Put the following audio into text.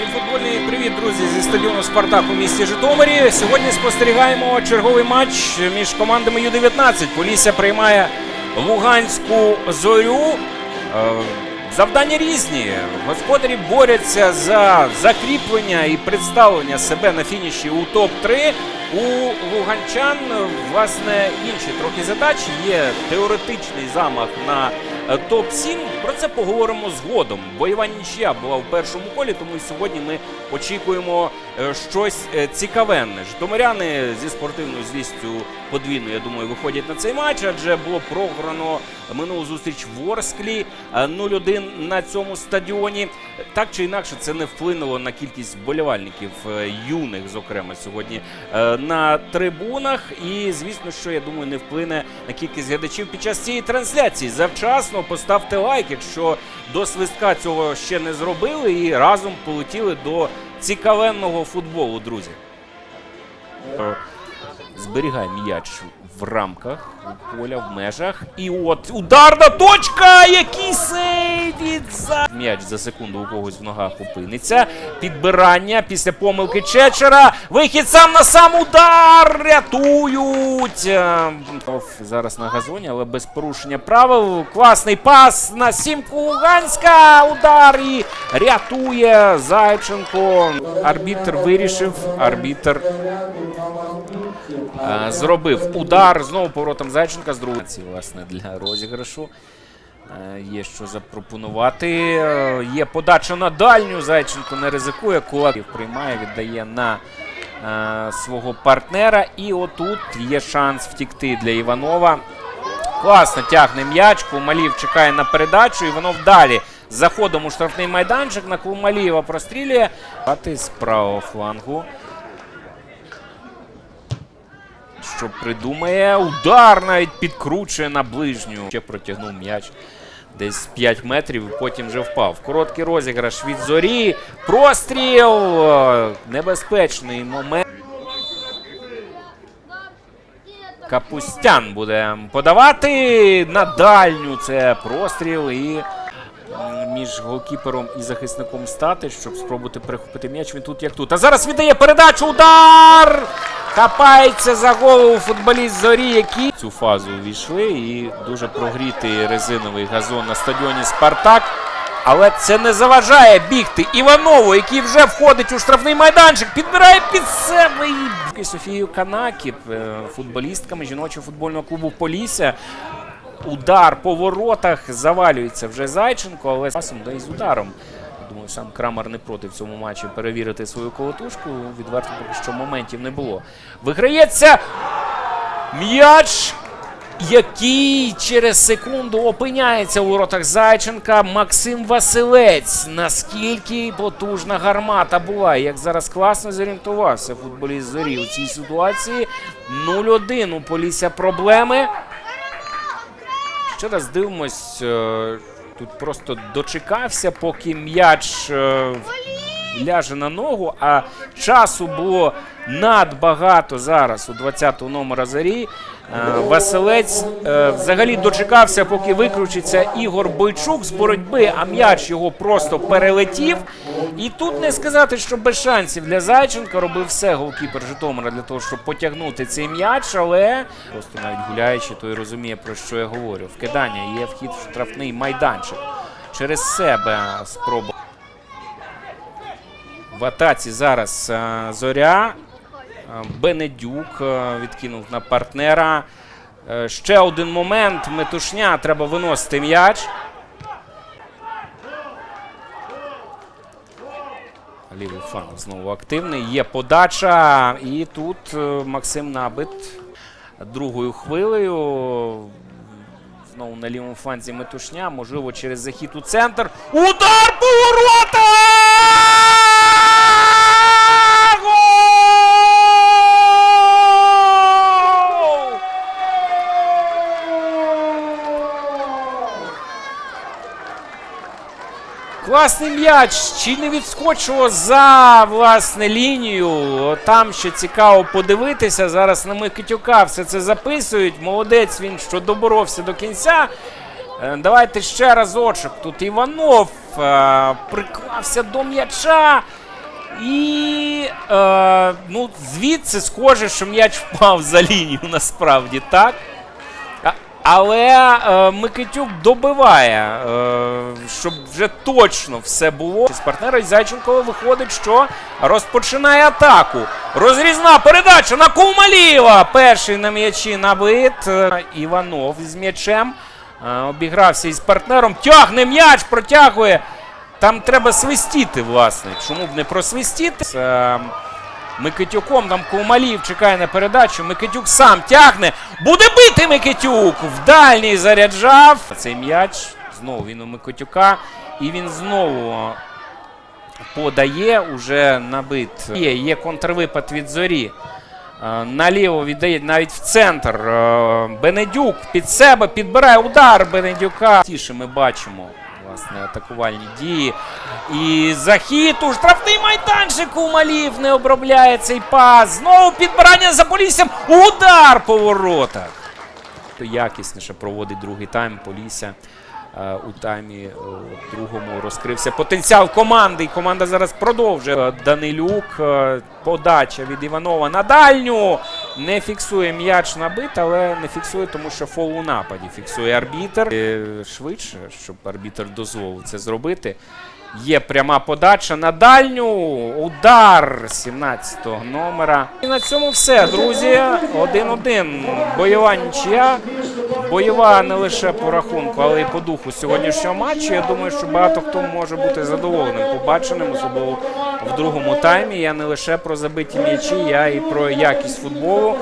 Всім футбольний привіт, друзі, зі стадіону Спартак у місті Житомирі. Сьогодні спостерігаємо черговий матч між командами Ю-19. Полісся приймає Луганську зорю. Е, Завдання різні. Господарі борються за закріплення і представлення себе на фініші у топ-3. У луганчан, власне, інші трохи задачі. Є теоретичний замах на топ-7. Про це поговоримо згодом. Бойова нічия була в першому колі, тому сьогодні ми очікуємо е, щось е, цікавенне. Житомиряни зі спортивною злістю подвійно, я думаю, виходять на цей матч, адже було програно минулу зустріч в Ворсклі е, 0-1 на цьому стадіоні. Так чи інакше, це не вплинуло на кількість вболівальників е, юних, зокрема, сьогодні е, на трибунах. І звісно, що я думаю, не вплине на кількість глядачів під час цієї трансляції. Завчасно поставте лайк, якщо до свистка цього ще не зробили, і разом полетіли до цікавенного футболу, друзі. Е, Зберігай м'яч в рамках у поля в межах. І от ударна точка! Який сейв від за... М'яч за секунду у когось в ногах опиниться. Підбирання після помилки Чечера. Вихід сам на сам удар! Рятують! Е, Зараз на газоні, але без порушення правил. Класний пас на сімку Луганська. Удар і рятує Зайченко. Арбітр вирішив. Арбітр Зробив удар знову поворотом Зайченка з другої власне для розіграшу. Є що запропонувати. Е, Є подача на дальню. Зайченко не ризикує. Кулаків приймає, віддає на е, свого партнера. І отут є шанс втікти для Іванова. Класно тягне м'яч. Кумалів чекає на передачу. Іванов далі. Заходом у штрафний майданчик на Кумалієва прострілює. З правого флангу. Що придумає удар навіть підкручує на ближню. Ще протягнув м'яч десь 5 метрів потім вже впав. Короткий розіграш від зорі. Простріл! Небезпечний момент. Капустян буде подавати на дальню. Це простріл і між голкіпером і захисником стати, щоб спробувати перехопити м'яч. Він тут як тут. А зараз віддає передачу. Удар! Хапається за голову футболіст зорі, які цю фазу увійшли. І дуже прогрітий резиновий газон на стадіоні Спартак. Але це не заважає бігти Іванову, який вже входить у штрафний майданчик, підбирає під себе і Софію Канакіп, е, футболістками жіночого футбольного клубу Полісся. Удар по воротах завалюється вже Зайченко, але часом да і з ударом. Думаю, сам Крамер не проти в цьому матчі перевірити свою колотушку. Відверто поки що моментів не було. Виграється м'яч, який через секунду опиняється у воротах Зайченка. Максим Василець. Наскільки потужна гармата була. Як зараз класно зорієнтувався футболіст зорі у цій ситуації. 0-1 у Полісся проблеми. Ще раз дивимось. Тут просто дочекався, поки м'яч е, ляже на ногу, а часу було надбагато зараз у 20-го номера зарі. Е, Василець е, взагалі дочекався, поки виключиться Ігор Бойчук з боротьби, а м'яч його просто перелетів. І тут не сказати, що без шансів для Зайченка робив все голкіпер Житомира для того, щоб потягнути цей м'яч, але просто навіть гуляючи, той розуміє, про що я говорю. Вкидання є вхід в штрафний майданчик. Через себе спроба. В атаці зараз е, зоря. Е, Бенедюк е, відкинув на партнера. Е, Ще один момент. Метушня. Треба виносити м'яч. Лівий фланг знову активний. Є подача. І тут Максим Набит другою хвилею. Знову на лівому фланзі метушня. Можливо, через захід у центр. Удар по воротах! Гол! Класний м'яч, чи не відскочило за власне лінію. Там ще цікаво подивитися. Зараз на Микитюка все це записують. Молодець він, що доборовся до кінця. Е, Давайте ще разочок. Тут Іванов е, приклався до м'яча. І е, ну, звідси схоже, що м'яч впав за лінію насправді так. Але е, Микитюк добиває, е, щоб вже точно все було. З партнера і Зайченкова виходить, що розпочинає атаку. Розрізна передача на Кумаліва. Перший на м'ячі набит. Е, Іванов з м'ячем. Е, обігрався із партнером. Тягне м'яч, протягує. Там треба свистіти, власне. Чому б не просвистіти? З, е, Микитюком там Ковмалів чекає на передачу. Микитюк сам тягне. Буде Микитюк! В дальній заряджав. Цей м'яч. Знову він у Микитюка. І він знову подає. Уже набит. Є, є контрвипад від зорі. Е, Наліво віддає навіть в центр. Е, Бенедюк під себе підбирає удар Бенедюка. Тіше ми бачимо власне атакувальні дії. І захід у штрафний майданчик у Малів не обробляє цей пас. Знову підбирання за поліссям. Удар по воротах. Якісніше проводить другий тайм Полісся. Е, У таймі е, другому розкрився потенціал команди. І команда зараз продовжує. Е, Данилюк. Подача від Іванова на дальню. Не фіксує м'яч набит, але не фіксує, тому що фол у нападі. Фіксує арбітер. Швидше, щоб арбітер дозволив це зробити. Є пряма подача на дальню. Удар 17-го номера. І на цьому все, друзі. 1-1. Бойова нічия. Бойова не лише по рахунку, але й по духу сьогоднішнього матчу. Я думаю, що багато хто може бути задоволеним побаченим, особливо в другому таймі. Я не лише про забиті м'ячі, я і про якість футболу.